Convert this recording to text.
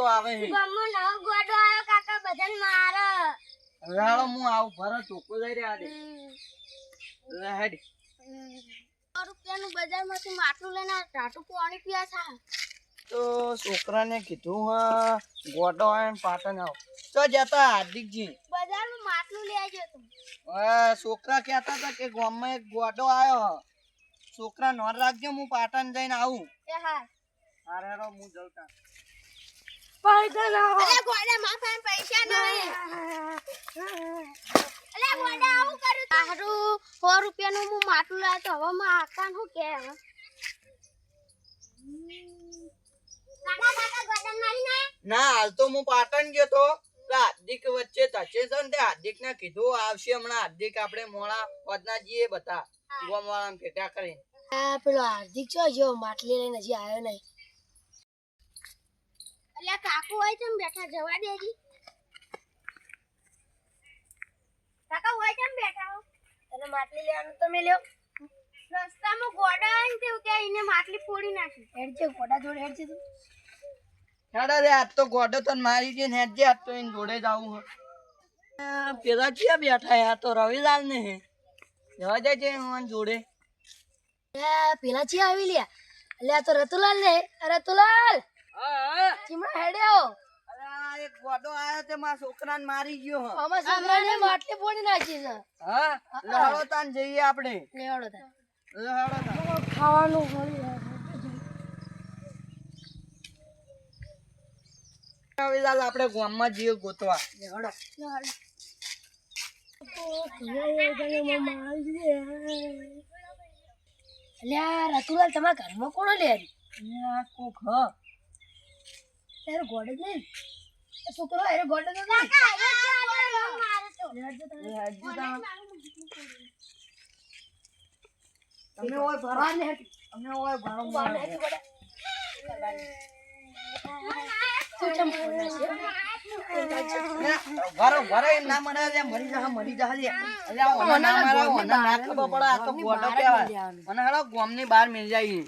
તો આવે હે. ગમો નવો ગોડો આવ્યો કાકા બધાને મારે. રાળો હું આવું ભરો ચોખ્ખું લઈ રહ્યા દે લે હેડ. રૂપિયાનું બજારમાંથી માટલું લઈને ટાટુ પાણી પીવા છે. તો છોકરાને કીધું હા ગોડો આવે ને પાટણ આવો. તો જતા હાર્દિકજી. બજારમાં માટલું લઈ આવજો તું. છોકરા કહેતા હતા કે ગામમાં એક ગોડો આવ્યો છોકરા નોર રાખજો હું પાટણ જઈને આવું. હા. હારે હું જલતા. અલે ગોડા માં પૈસા નહીં અલે ગોડા આવું કર્યું તારું સો રૂપિયાનું હું માટલું લાવ્યો તો હવે માં આકાન શું કે હવે? કાકા કાકા ગોડા મારી ના ના હાલ તો હું પાટણ ગયો તો. પેલા હાર્દિક વચ્ચે તચે છે ને હાર્દિક ને કીધું આવશે હમણાં. હાર્દિક આપણે મોડા પદના જઈએ બધા. ગોમ વાળા ભેગા કરીને. પેલો હાર્દિક છો જો માટલી લઈને હજી આવ્યો નહીં. અલ્યા કાકુ હોય છે બેઠા જવા દેજી. કાકા હોય છે બેઠા? હો તને માટલી લેવાનું તમે લ્યો. રસ્તામાં ગોડા આવીને તેવું કે એને માટલી ફોડી નાખી. હેડ છે ગોડા જોડે હેડ છે તું. હેડા રે આજ તો ગોડો તો મારી ગઈ ને હેડજે આજ તો એને જોડે જાવું હે આ પેલા ક્યાં બેઠા હે? આ તો રવિલાલ ને હે જવા દેજે હું જોડે. પેલા ચી આવી લ્યા એટલે આ તો રતુલાલ ને રતુલાલ! ચીમડા હેડ્યો અરે એક ગોડો આયો તે મારા છોકરાને મારી ગયો હે. આમાં છોકરાને માટલી ફોડી નાખી છે. હા? લહાડો તાન જઈએ આપણે. લેવાડો લહાડો તાન ખાવાનું રવિલાલ આપણે ગામમાં જઈએ ગોતવા. અલ્યા રતુલાલ તમારા ઘરમાં કોણ લે આ કોક હ. તારો ગોડો જ નહીં. એ છોકરો એરો ગોડો તો નહીં. તમે ઓય ભરો. ને. તમે ઓય ભરો ને? ભરો ના મને મરી જા મરી જા એટલે ઓના ના મારા ઓના ના ખબર પડે આ તો ગોડો કહેવાય અને હેડો ગામની બહાર મિલ જાય.